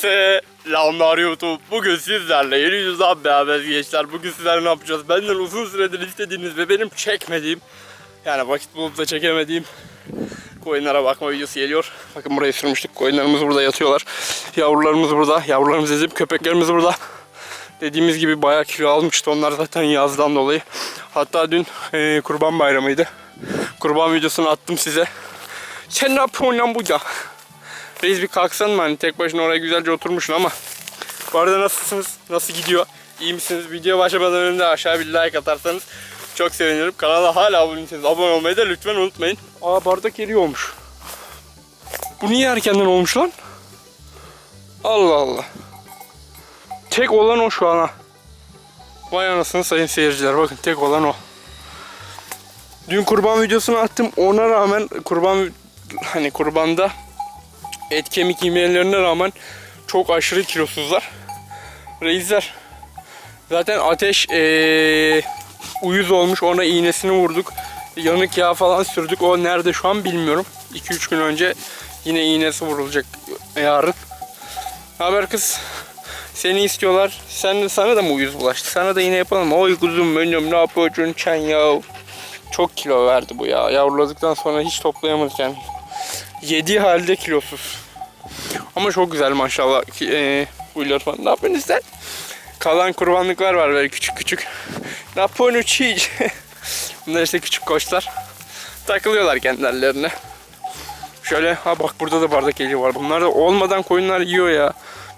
Selamlar YouTube. Bugün sizlerle yeni yüzden beraber gençler. Bugün sizlerle ne yapacağız? Benden uzun süredir istediğiniz ve benim çekmediğim yani vakit bulup da çekemediğim koyunlara bakma videosu geliyor. Bakın buraya sürmüştük. Koyunlarımız burada yatıyorlar. Yavrularımız burada. Yavrularımız ezip köpeklerimiz burada. Dediğimiz gibi bayağı kilo almıştı onlar zaten yazdan dolayı. Hatta dün eee, kurban bayramıydı. Kurban videosunu attım size. Sen ne yapıyorsun lan burada? Reis bir kalksan mı hani tek başına oraya güzelce oturmuşsun ama. Bu arada nasılsınız? Nasıl gidiyor? İyi misiniz? Video başlamadan önce aşağı bir like atarsanız çok sevinirim. Kanala hala abone değilseniz abone olmayı da lütfen unutmayın. Aa bardak eriyor olmuş. Bu niye erkenden olmuş lan? Allah Allah. Tek olan o şu an ha. Vay anasını sayın seyirciler bakın tek olan o. Dün kurban videosunu attım ona rağmen kurban hani kurbanda et kemik yemelerine rağmen çok aşırı kilosuzlar. Reisler zaten ateş eee, uyuz olmuş ona iğnesini vurduk. Yanık yağ falan sürdük. O nerede şu an bilmiyorum. 2-3 gün önce yine iğnesi vurulacak yarın. Haber kız seni istiyorlar. Sen sana da mı uyuz bulaştı? Sana da yine yapalım. Oy kuzum benim ne yapıyorsun sen ya? Çok kilo verdi bu ya. Yavruladıktan sonra hiç toplayamadık yani. Yediği halde kilosuz. Ama çok güzel maşallah. E, huylar falan. Ne yapıyorsun sen? Kalan kurbanlıklar var böyle küçük küçük. Ne yapıyorsun çiğ? Bunlar işte küçük koçlar. Takılıyorlar kendilerine. Şöyle ha bak burada da bardak eli var. Bunlar da olmadan koyunlar yiyor ya.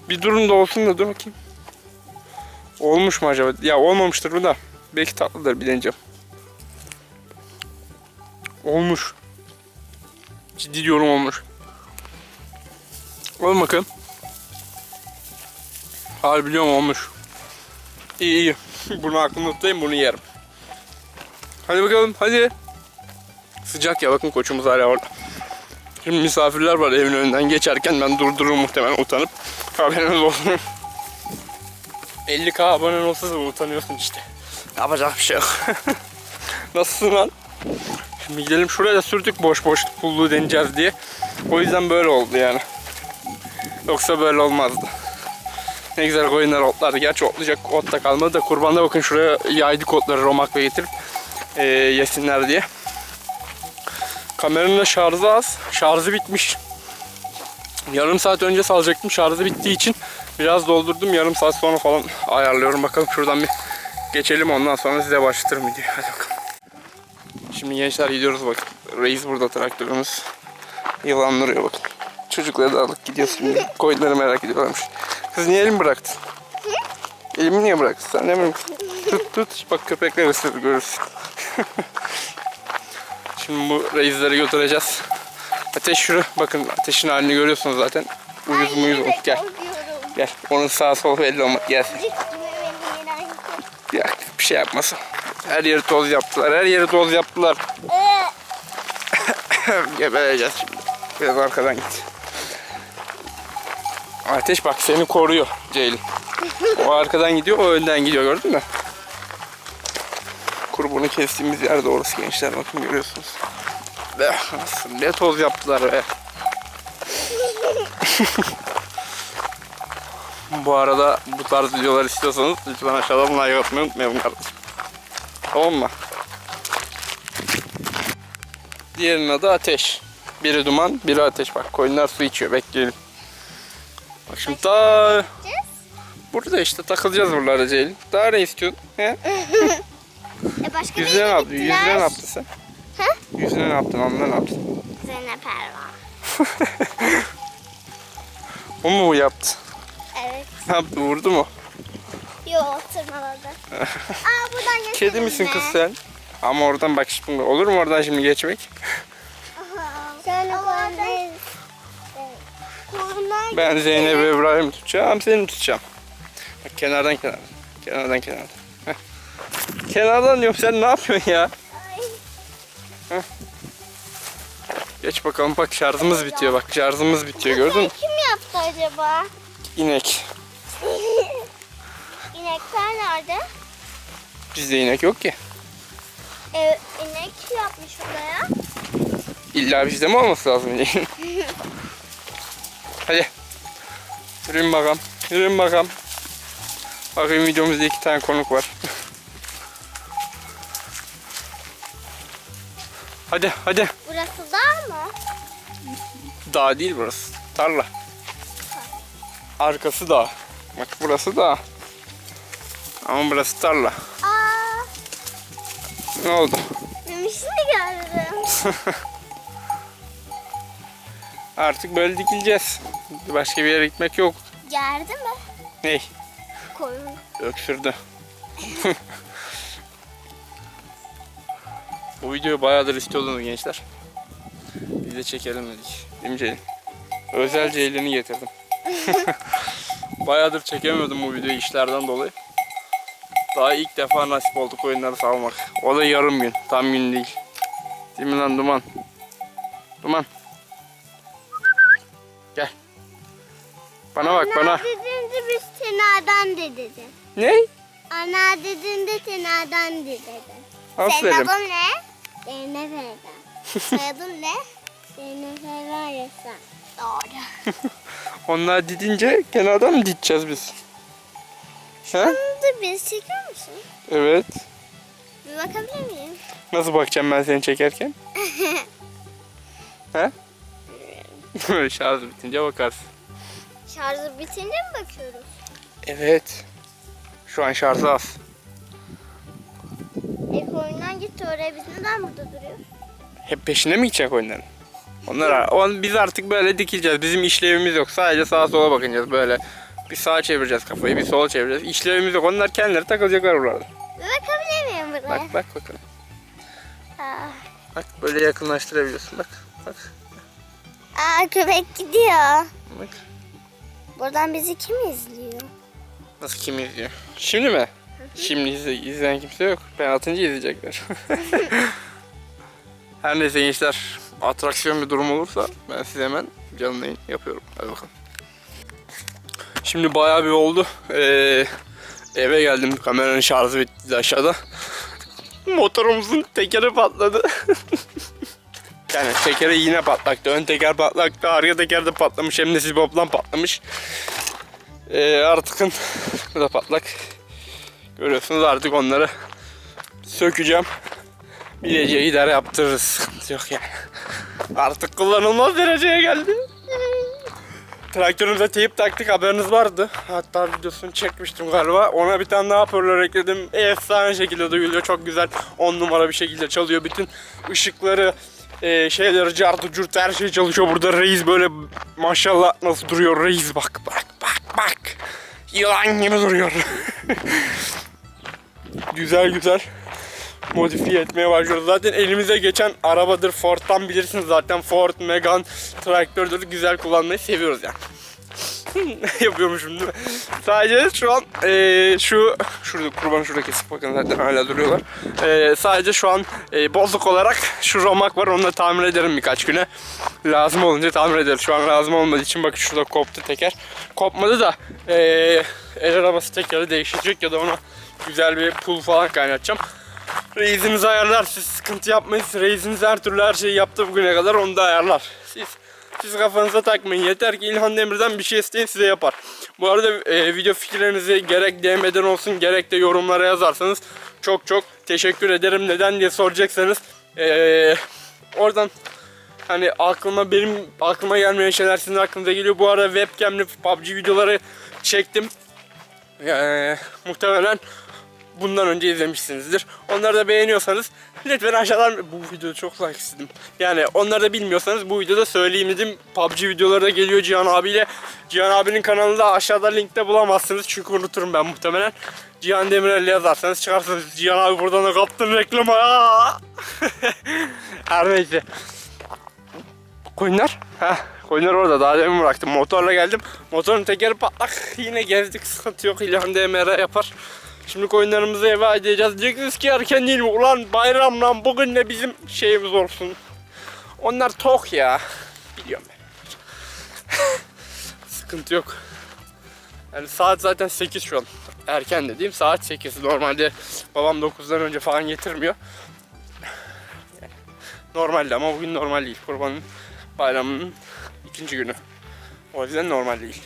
Bir durun da olsun da dur bakayım. Olmuş mu acaba? Ya olmamıştır bu da. Belki tatlıdır bilineceğim. Olmuş. Ciddi diyorum olmuş. Alın bakalım. Harbi biliyorum olmuş. İyi iyi. Bunu aklımda tutayım bunu yerim. Hadi bakalım hadi. Sıcak ya bakın koçumuz hala orada. Şimdi misafirler var evin önünden geçerken ben durdururum muhtemelen utanıp. Haberiniz olsun. 50k abonen olsa da utanıyorsun işte. Yapacak bir şey yok. Nasılsın lan? Şimdi gidelim şuraya da sürdük boş boş pulluğu deneyeceğiz diye. O yüzden böyle oldu yani. Yoksa böyle olmazdı. Ne güzel koyunlar otlardı. Gerçi otlayacak ot da kalmadı da kurbanda bakın şuraya yaydık otları romakla getirip eee, yesinler diye. Kameranın da şarjı az. Şarjı bitmiş. Yarım saat önce salacaktım. Şarjı bittiği için biraz doldurdum. Yarım saat sonra falan ayarlıyorum. Bakalım şuradan bir geçelim ondan sonra size başlatırım videoyu. Hadi bakalım. Şimdi gençler gidiyoruz bakın. Reis burada traktörümüz. Yılan duruyor bakın. Çocukları da alıp gidiyoruz şimdi. Koyunları merak ediyorlarmış. Kız niye elimi bıraktın? Elimi niye bıraktın? Sen ne mi? Tut tut. Bak köpekler ısırır görürsün. Şimdi bu reisleri götüreceğiz. Ateş şuru. Bakın ateşin halini görüyorsunuz zaten. Uyuz muyuz olmuş. Gel. Gel. Onun sağ sol belli olmaz. Gel. Ya bir şey yapmasın. Her yeri toz yaptılar. Her yeri toz yaptılar. Gebereceğiz şimdi. Biraz arkadan git. Ateş bak seni koruyor Ceylin. O arkadan gidiyor, o önden gidiyor gördün mü? Kurbunu kestiğimiz yer orası gençler bakın görüyorsunuz. Be, ne toz yaptılar be. bu arada bu tarz videolar istiyorsanız lütfen aşağıdan like atmayı unutmayın kardeşim. Tamam mı? Diğerinin adı ateş. Biri duman, biri ateş. Bak koyunlar su içiyor. Bekleyelim. Şimdi daha burada işte takılacağız buralarda Ceylin. Daha ne istiyorsun? He? E başka Yüzüne ne yaptın? gittiler? Yüzüne ne yaptın sen? Ha? Yüzüne ne yaptın? Alnına ne yaptın? Zeynep Erva. O mu yaptı? Evet. Ne yaptı? Vurdu mu? Yo tırmaladı. Aa buradan geçelim Kedi misin mi? kız sen? Ama oradan bak şimdi olur mu oradan şimdi geçmek? Ben Zeynep ve İbrahim tutacağım, seni tutacağım. Bak kenardan kenardan. Kenardan kenardan. Heh. Kenardan diyorum sen ne yapıyorsun ya? Ay, Geç bakalım bak şarjımız bitiyor bak şarjımız bitiyor gördün mü? Kim yaptı acaba? İnek. İnekler nerede? Bizde inek yok ki. E, inek yapmış buraya. İlla bizde mi olması lazım? Hadi. Yürüyün bakalım. Yürüyün bakalım. Bakayım videomuzda iki tane konuk var. hadi hadi. Burası dağ mı? Dağ değil burası. Tarla. Arkası dağ. Bak burası dağ. Ama burası tarla. Aa, Ne oldu? memişini gördüm. Artık böyle dikileceğiz. Başka bir yere gitmek yok. Geldi mi? Ney? Koyun. Öksürdü. Bu videoyu bayağıdır istiyordunuz gençler. Biz de çekelim dedik. Değil mi Ceylin? Özel Ceylin'i getirdim. bayağıdır çekemiyordum bu videoyu işlerden dolayı. Daha ilk defa nasip oldu oyunları salmak. O da yarım gün. Tam gün değil. Değil mi lan Duman? Duman. Bana bak bana. Ana dediğinde biz tenadan de dedi. Ne? Ana dediğinde tenadan de dedi. Aferin. Senin adın ne? Zeynep Erdem. Soyadın ne? Zeynep Erdem Ressam. Doğru. Onlar didince kenardan mı dideceğiz biz? He? Şimdi biz çekiyor musun? Evet. Bir bakabilir miyim? Nasıl bakacağım ben seni çekerken? He? Şarj bitince bakarsın. Şarjı bitince mi bakıyoruz? Evet. Şu an şarjı az. İlk oyundan gitti oraya biz neden burada duruyoruz? Hep peşinde mi gidecek oyunların? Onlar, on, biz artık böyle dikileceğiz. Bizim işlevimiz yok. Sadece sağa sola bakacağız böyle. Bir sağa çevireceğiz kafayı, bir sola çevireceğiz. İşlevimiz yok. Onlar kendileri takılacaklar buralarda. Bakabilir miyim buraya? Bak bak bakalım. Aa, Bak böyle yakınlaştırabiliyorsun. Bak bak Aa köpek gidiyor. bak. Buradan bizi kim izliyor? Nasıl kim izliyor? Şimdi mi? Şimdi izle, izleyen kimse yok. Ben atınca izleyecekler. Her neyse gençler atraksiyon bir durum olursa ben size hemen canlı yayın yapıyorum. Hadi bakalım. Şimdi bayağı bir oldu. Ee, eve geldim. Kameranın şarjı bitti aşağıda. Motorumuzun tekeri patladı. yani tekeri yine patlaktı. Ön teker patlaktı. Arka teker de patlamış. Hem de siboplan patlamış. Ee, artıkın bu da patlak. Görüyorsunuz artık onları sökeceğim. Bileceği gider yaptırırız. Sıkıntı yok yani. Artık kullanılmaz dereceye geldi. Traktörümüze teyip taktık haberiniz vardı. Hatta videosunu çekmiştim galiba. Ona bir tane daha hoparlör ekledim. Efsane şekilde duyuluyor. Çok güzel. 10 numara bir şekilde çalıyor. Bütün ışıkları, e, şeyleri, cartı, curt her şey çalışıyor. Burada reis böyle maşallah nasıl duruyor reis bak bak bak bak. Yılan gibi duruyor. güzel güzel modifiye etmeye başlıyoruz. Zaten elimize geçen arabadır. Ford'dan bilirsiniz zaten. Ford, Megane traktördür. Güzel kullanmayı seviyoruz yani. Yapıyormuşum değil mi? Sadece şu an eee, şu şurada kurban şurada kesip bakın zaten hala duruyorlar. Eee, sadece şu an eee, bozuk olarak şu romak var onu da tamir ederim birkaç güne. Lazım olunca tamir ederiz. Şu an lazım olmadığı için bakın şurada koptu teker. Kopmadı da eee, el arabası tekeri değişecek ya da ona güzel bir pul falan kaynatacağım. Reisimiz ayarlar. Siz sıkıntı yapmayın. Reisimiz her türlü her şeyi yaptı bugüne kadar. Onu da ayarlar. Siz siz kafanıza takmayın. Yeter ki İlhan Demir'den bir şey isteyin size yapar. Bu arada e, video fikirlerinizi gerek DM'den olsun gerek de yorumlara yazarsanız çok çok teşekkür ederim. Neden diye soracaksanız e, oradan hani aklıma benim aklıma gelmeyen şeyler sizin aklınıza geliyor. Bu ara webcam'li PUBG videoları çektim. E, muhtemelen bundan önce izlemişsinizdir. Onları da beğeniyorsanız lütfen aşağıdan bu videoda çok like istedim. Yani onları da bilmiyorsanız bu videoda söyleyeyim dedim. PUBG videoları da geliyor Cihan abiyle. Cihan abinin kanalında aşağıda linkte bulamazsınız çünkü unuturum ben muhtemelen. Cihan Demirel yazarsanız çıkarsınız. Cihan abi buradan da kaptın reklamı. Her neyse. Koyunlar? Heh, koyunlar orada. Daha demin bıraktım. Motorla geldim. Motorun tekeri patlak. Yine gezdik. Sıkıntı yok. İlhan DMR yapar. Şimdi koyunlarımızı eve edeceğiz. Diyeceksiniz ki erken değil mi? Ulan bayram lan bugün de bizim şeyimiz olsun. Onlar tok ya. Biliyorum ben. Sıkıntı yok. Yani saat zaten 8 şu an. Erken dediğim saat 8. Normalde babam 9'dan önce falan getirmiyor. Yani Normalde ama bugün normal değil. Kurbanın bayramının ikinci günü. O yüzden normal değil.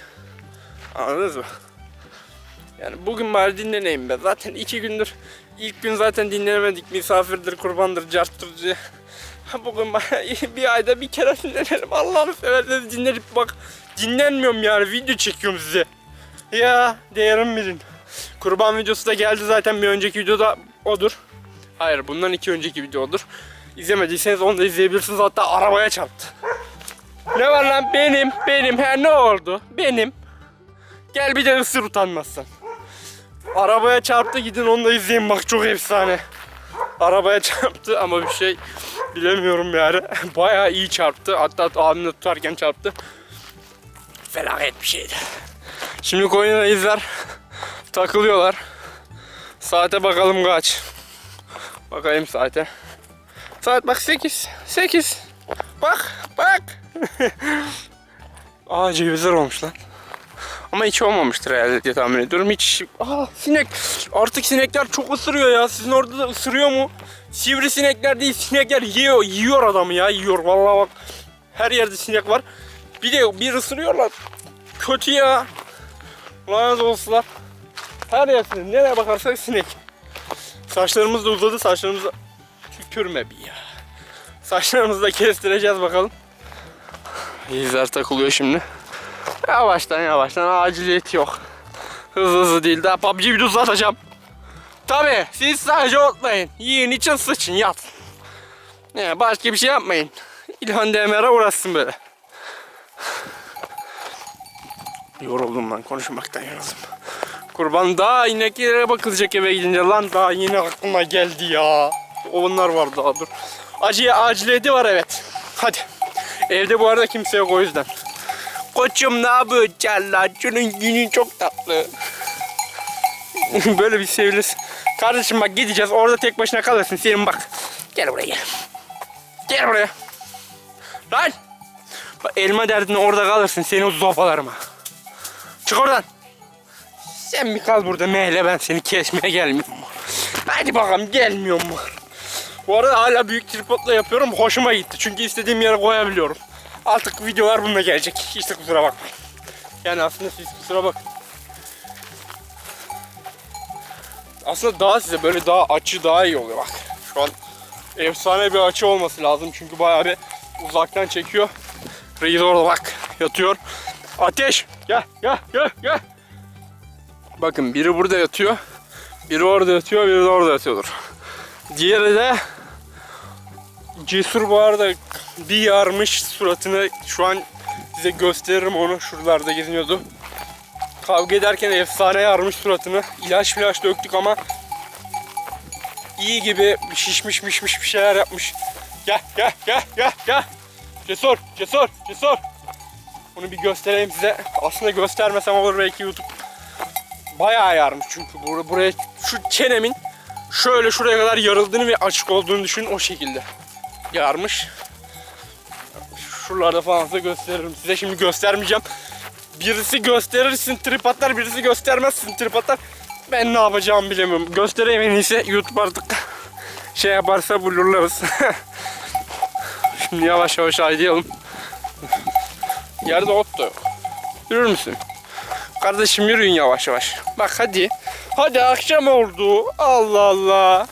Anladınız mı? Yani bugün bari dinleneyim be. Zaten iki gündür ilk gün zaten dinlenemedik. Misafirdir, kurbandır, carttır diye. Ha bugün bir ayda bir kere dinlenelim. Allah'ını severseniz dinlenip bak. Dinlenmiyorum yani video çekiyorum size. Ya değerim bilin. Kurban videosu da geldi zaten bir önceki videoda odur. Hayır bundan iki önceki videodur. İzlemediyseniz onu da izleyebilirsiniz. Hatta arabaya çarptı. Ne var lan benim benim he ne oldu benim. Gel bir de ısır utanmazsan. Arabaya çarptı gidin onu da izleyin bak çok efsane. Arabaya çarptı ama bir şey bilemiyorum yani. Bayağı iyi çarptı. Hatta abimle tutarken çarptı. Felaket bir şeydi. Şimdi koyuna izler. Takılıyorlar. Saate bakalım kaç. Bakayım saate. Saat bak 8. 8. Bak bak. Aa cevizler olmuş lan. Ama hiç olmamıştır herhalde diye tahmin ediyorum. Hiç... Aa sinek. Artık sinekler çok ısırıyor ya. Sizin orada da ısırıyor mu? Sivri sinekler değil sinekler yiyor. Yiyor adamı ya yiyor. Vallahi bak. Her yerde sinek var. Bir de bir ısırıyorlar. Kötü ya. Lanet olsunlar. Her yer sinek. Nereye bakarsak sinek. Saçlarımız da uzadı. Saçlarımız da... Tükürme bir ya. Saçlarımızı da kestireceğiz bakalım. İzler takılıyor şimdi. Yavaştan yavaştan aciliyet yok. Hızlı hızlı değil daha PUBG videosu atacağım. Tabi siz sadece otlayın. Yiyin için sıçın yat. Ne başka bir şey yapmayın. İlhan Demir'e uğraşsın böyle. Yoruldum lan konuşmaktan yoruldum. Kurban daha ineklere bakılacak eve gidince lan daha yine aklıma geldi ya. Onlar var daha dur. Acıya aciliyeti var evet. Hadi. Evde bu arada kimse yok o yüzden. Koçum ne yapacaksın lan? Şunun günü çok tatlı. Böyle bir sevilir. Kardeşim bak gideceğiz orada tek başına kalırsın senin bak. Gel buraya gel. Gel buraya. Lan. Bak elma derdine orada kalırsın seni o zopalarıma. Çık oradan. Sen bir kal burada mehle ben seni kesmeye gelmiyorum. Hadi bakalım gelmiyorum? Bu arada hala büyük tripodla yapıyorum. Hoşuma gitti. Çünkü istediğim yere koyabiliyorum. Artık videolar bununla gelecek. Hiç de kusura bakmayın. Yani aslında siz kusura bakın. Aslında daha size böyle daha açı daha iyi oluyor bak. Şu an efsane bir açı olması lazım çünkü bayağı bir uzaktan çekiyor. Reis orada bak yatıyor. Ateş gel gel gel gel. Bakın biri burada yatıyor. Biri orada yatıyor, biri de orada yatıyordur. Diğeri de Cesur bu arada bir yarmış suratını şu an size gösteririm onu şuralarda geziniyordu. Kavga ederken efsane yarmış suratını. İlaç milaç döktük ama iyi gibi şişmiş mişmiş bir şeyler yapmış. Gel gel gel gel gel. Cesur cesur cesur. Bunu bir göstereyim size. Aslında göstermesem olur belki YouTube. Bayağı yarmış çünkü bur- buraya şu çenemin şöyle şuraya kadar yarıldığını ve açık olduğunu düşünün o şekilde yarmış. Şuralarda falan size gösteririm. Size şimdi göstermeyeceğim. Birisi gösterirsin trip atar, birisi göstermezsin trip atar. Ben ne yapacağımı bilemiyorum. Göstereyim en iyisi YouTube artık şey yaparsa bulurlarız. şimdi yavaş yavaş aydayalım. Yerde ot da yok. Yürür müsün? Kardeşim yürüyün yavaş yavaş. Bak hadi. Hadi akşam oldu. Allah Allah.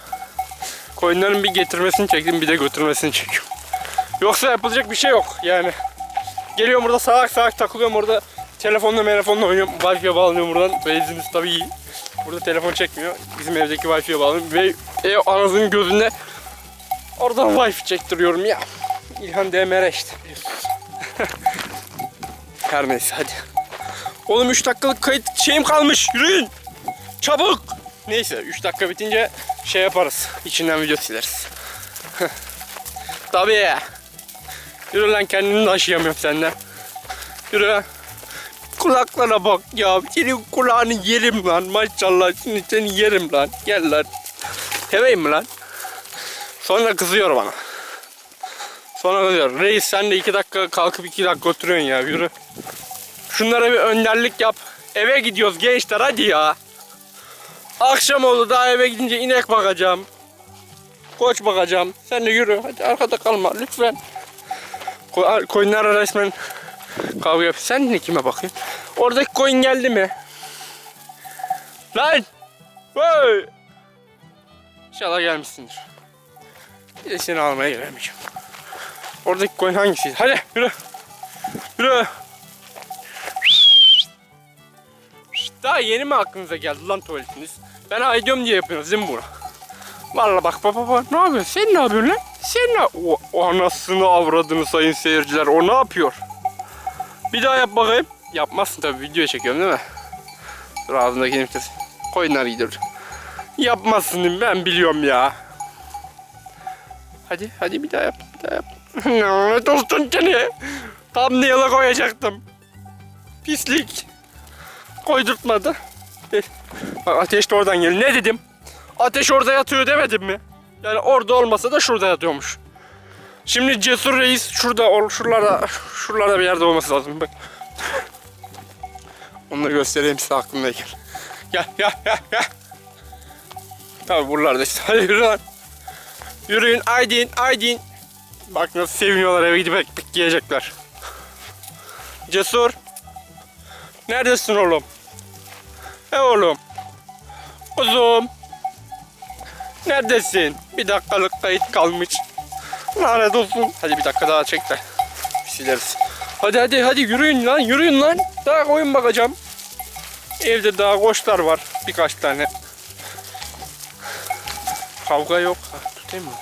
Koyunların bir getirmesini çektim bir de götürmesini çekiyorum. Yoksa yapılacak bir şey yok yani. Geliyorum burada salak salak takılıyorum orada telefonla telefonla oynuyorum. Wi-Fi'ye bağlanıyorum buradan. Benziniz tabii iyi. Burada telefon çekmiyor. Bizim evdeki Wi-Fi'ye bağlanıyorum. Ve ev anasının gözünde oradan Wi-Fi çektiriyorum ya. İlhan DMR işte biliyorsunuz. Her neyse hadi. Oğlum 3 dakikalık kayıt şeyim kalmış. Yürüyün. Çabuk. Neyse 3 dakika bitince şey yaparız. İçinden video sileriz. Tabii. Yürü lan kendini de aşıyamıyorum senden. Yürü. Kulaklara bak ya. Senin kulağını yerim lan. Maşallah şimdi seni yerim lan. Gel lan. Seveyim mi lan? Sonra kızıyor bana. Sonra kızıyor. Reis sen de iki dakika kalkıp iki dakika oturuyorsun ya. Yürü. Şunlara bir önderlik yap. Eve gidiyoruz gençler hadi ya. Akşam oldu daha eve gidince inek bakacağım. Koç bakacağım. Sen de yürü. Hadi arkada kalma lütfen. Ko- koyunlara resmen Kavga yap. Sen ne kime bakıyorsun? Oradaki koyun geldi mi? Lan! Hey! İnşallah gelmişsindir. Bir de seni almaya gelemeyeceğim. Oradaki koyun hangisiydi? Hadi yürü. Yürü. Daha yeni mi aklınıza geldi lan tuvaletiniz? Ben aydıyorum diye yapıyorsunuz değil mi bunu? Valla bak baba baba ne yapıyorsun? Sen ne yapıyorsun lan? Sen ne? O, anasını avradını sayın seyirciler. O ne yapıyor? Bir daha yap bakayım. Yapmazsın tabii videoya çekiyorum değil mi? Dur ağzındaki nefes. Koyunlar gidiyor. Yapmazsın ben biliyorum ya. Hadi hadi bir daha yap bir daha yap. Ne dostun seni. Tam neyla koyacaktım. Pislik. Koydurtmadı. Eh, Bak ateş de oradan geliyor. Ne dedim? Ateş orada yatıyor demedim mi? Yani orada olmasa da şurada yatıyormuş. Şimdi Cesur Reis şurada, ol- şuralarda, şuralarda bir yerde olması lazım. Bak. Onları göstereyim size aklımdayken. Gel, gel, gel, gel. Tabii buralarda işte. Hadi yürü lan. Yürüyün, aydin, aydin. Bak nasıl seviniyorlar eve gidip ekmek yiyecekler. Cesur. Neredesin oğlum? He oğlum. Kuzum. Neredesin? Bir dakikalık kayıt kalmış. Lanet olsun. Hadi bir dakika daha çek de. Sileriz. Hadi hadi hadi yürüyün lan yürüyün lan. Daha oyun bakacağım. Evde daha koçlar var. Birkaç tane. Kavga yok. Ha, tutayım mı?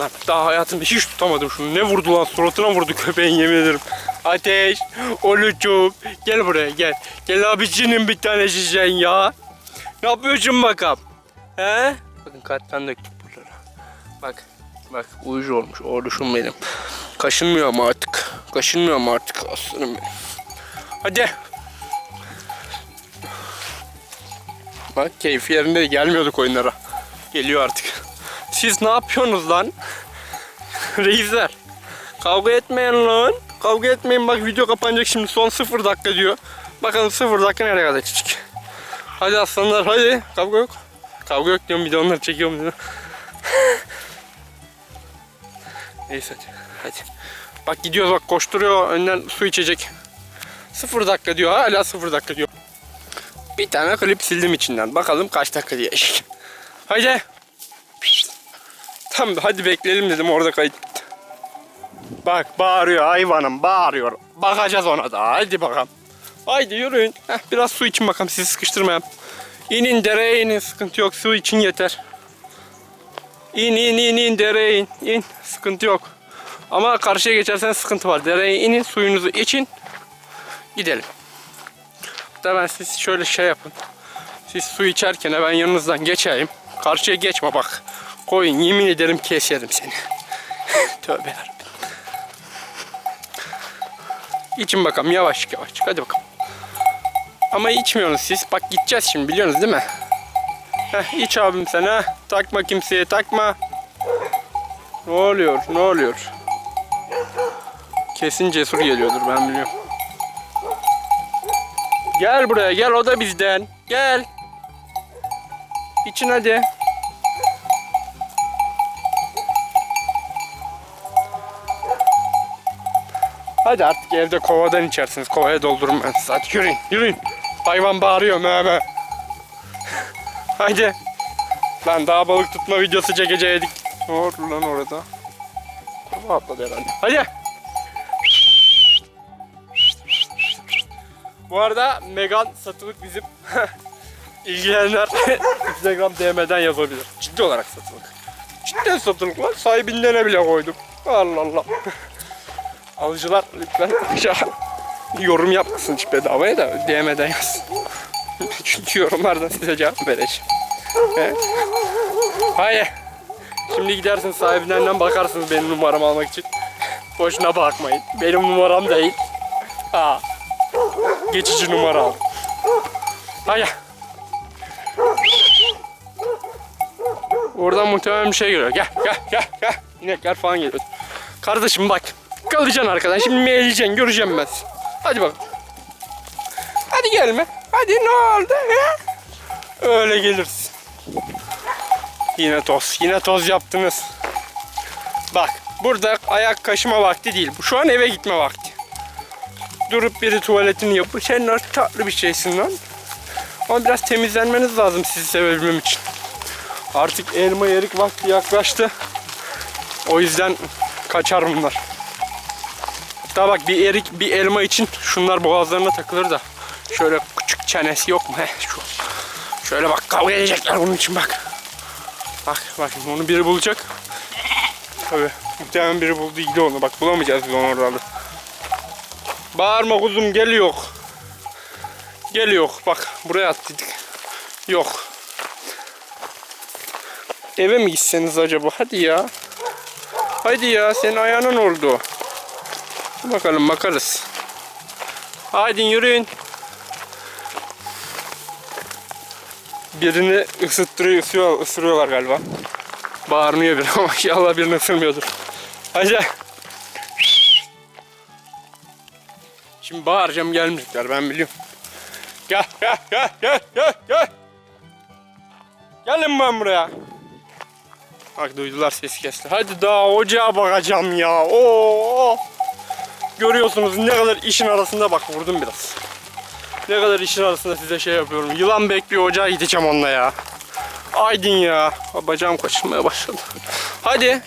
Lan daha hayatımda hiç tutamadım şunu. Ne vurdu lan suratına vurdu köpeğin yemin ederim. Ateş, olucuk. Gel buraya gel. Gel abicinin bir tane şişen ya. Ne yapıyorsun bakalım? He? Bakın karttan döktük buralara. Bak. Bak uyucu olmuş. Oğluşum benim. Kaşınmıyor ama artık. Kaşınmıyor ama artık aslanım benim. Hadi. Bak keyfi yerinde gelmiyorduk oyunlara. Geliyor artık. Siz ne yapıyorsunuz lan? Reisler. Kavga etmeyin lan. Kavga etmeyin bak video kapanacak şimdi son 0 dakika diyor. Bakalım 0 dakika nereye kadar çıkacak. Hadi aslanlar hadi. Kavga yok. Kavga yok diyorum bir de onları çekiyorum diyor. Neyse hadi. hadi. Bak gidiyoruz bak koşturuyor önden su içecek. 0 dakika diyor hala 0 dakika diyor. Bir tane klip sildim içinden. Bakalım kaç dakika diyecek. Hadi. Tamam hadi bekleyelim dedim orada kayıt. Bak bağırıyor hayvanım bağırıyor. Bakacağız ona da hadi bakalım. Haydi yürüyün. Heh, biraz su için bakalım sizi sıkıştırmayalım. İnin dereye inin sıkıntı yok su için yeter. İn in in in dereye in. in sıkıntı yok. Ama karşıya geçersen sıkıntı var. Dereye inin suyunuzu için gidelim. Da ben siz şöyle şey yapın. Siz su içerken ben yanınızdan geçeyim. Karşıya geçme bak. Koyun yemin ederim keserim seni. Tövbe İçin bakalım yavaş yavaş. Hadi bakalım. Ama içmiyorsunuz siz. Bak gideceğiz şimdi biliyorsunuz değil mi? Heh, iç abim sen ha. Takma kimseye takma. Ne oluyor? Ne oluyor? Kesin cesur geliyordur ben biliyorum. Gel buraya gel o da bizden. Gel. İçin hadi. Hadi artık evde kovadan içersiniz. Kovaya doldururum ben size. Hadi yürüyün yürüyün. Hayvan bağırıyor meme. Haydi. Lan daha balık tutma videosu çekecektik. Ne oldu lan orada? Kurbağa atladı herhalde. Hadi. Bu arada Megan satılık bizim. İlgilenenler Instagram DM'den yazabilir. Ciddi olarak satılık. Cidden satılık lan. Sahibinden bile koydum. Allah Allah. Alıcılar lütfen yorum yapmasın hiç bedavaya da DM'den yazsın. Çünkü yorumlardan size cevap vereceğim. He? Hayır. Şimdi gidersiniz sahibinden bakarsınız benim numaramı almak için. Boşuna bakmayın. Benim numaram değil. Ha. Geçici numara al. Hayır. Oradan muhtemelen bir şey geliyor. Gel gel gel gel. İnekler falan geliyor. Kardeşim bak. Kalacaksın arkadan. Şimdi meyleceksin. Göreceğim ben. Hadi bak. Hadi gelme. Hadi ne oldu? He? Öyle gelirsin. Yine toz. Yine toz yaptınız. Bak. Burada ayak kaşıma vakti değil. Şu an eve gitme vakti. durup biri tuvaletini yapıyor. Sen nasıl tatlı bir şeysin lan. Ama biraz temizlenmeniz lazım sizi sevebilmem için. Artık elma yerik vakti yaklaştı. O yüzden kaçar bunlar. Hatta bak bir erik bir elma için şunlar boğazlarına takılır da. Şöyle küçük çenesi yok mu? Heh, şu. Şöyle bak kavga edecekler bunun için bak. Bak bak onu biri bulacak. Tabi muhtemelen biri buldu ilgili onu. Bak bulamayacağız biz onu orada. Bağırma kuzum geliyor. Geliyor bak buraya attık. Yok. Eve mi gitseniz acaba? Hadi ya. Hadi ya senin ayağının oldu. Bakalım bakarız. Haydi yürüyün. Birini ısıttırıyor, ısırıyor, ısırıyorlar galiba. Bağırmıyor biri ama inşallah birini ısırmıyordur. Hadi. Şimdi bağıracağım gelmeyecekler ben biliyorum. Gel gel gel gel gel gel. Gelin ben buraya. Bak duydular ses kesti. Hadi daha ocağa bakacağım ya. Oo. Görüyorsunuz ne kadar işin arasında bak vurdum biraz. Ne kadar işin arasında size şey yapıyorum. Yılan bekliyor ocağa gideceğim onunla ya. Aydın ya. Bacağım kaşınmaya başladı. Hadi.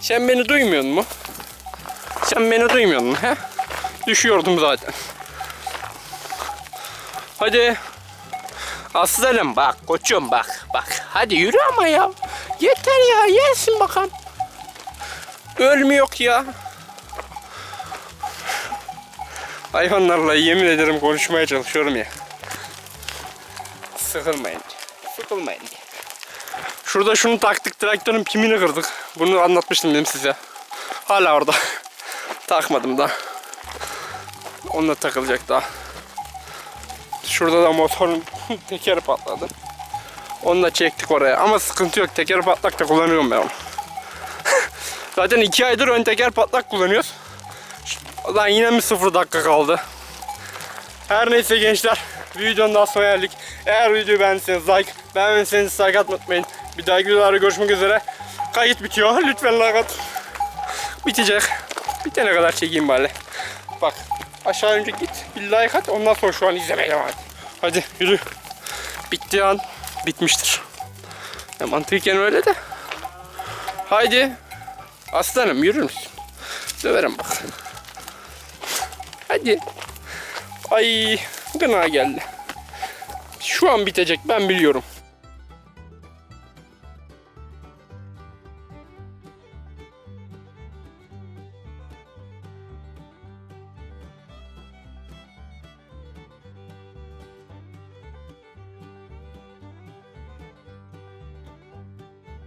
Sen beni duymuyor mu? Sen beni duymuyor mu? He? Düşüyordum zaten. Hadi. Aslanım bak koçum bak bak. Hadi yürü ama ya. Yeter ya yersin bakalım. Ölmüyor ya. Hayvanlarla yemin ederim konuşmaya çalışıyorum ya. Sıkılmayın. Sıkılmayın. Şurada şunu taktık traktörün pimini kırdık. Bunu anlatmıştım benim size. Hala orada. Takmadım da. Onunla takılacak daha. Şurada da motorun tekeri patladı. Onu da çektik oraya. Ama sıkıntı yok. Teker patlak da kullanıyorum ben onu. Zaten iki aydır ön teker patlak kullanıyoruz. Lan yine mi sıfır dakika kaldı? Her neyse gençler. Videonun daha sonuna geldik. Eğer videoyu beğendiyseniz like, beğenmediyseniz like atmayı unutmayın. Bir dahaki videolarda görüşmek üzere. Kayıt bitiyor. Lütfen like at. Bitecek. Bitene kadar çekeyim bari. Bak aşağı önce git bir like at ondan sonra şu an izlemeye devam et. Hadi yürü. Bittiği an bitmiştir. Ya mantıken öyle de. Haydi. Aslanım yürür müsün? Döverim bak. Hadi. Ay gına geldi. Şu an bitecek ben biliyorum.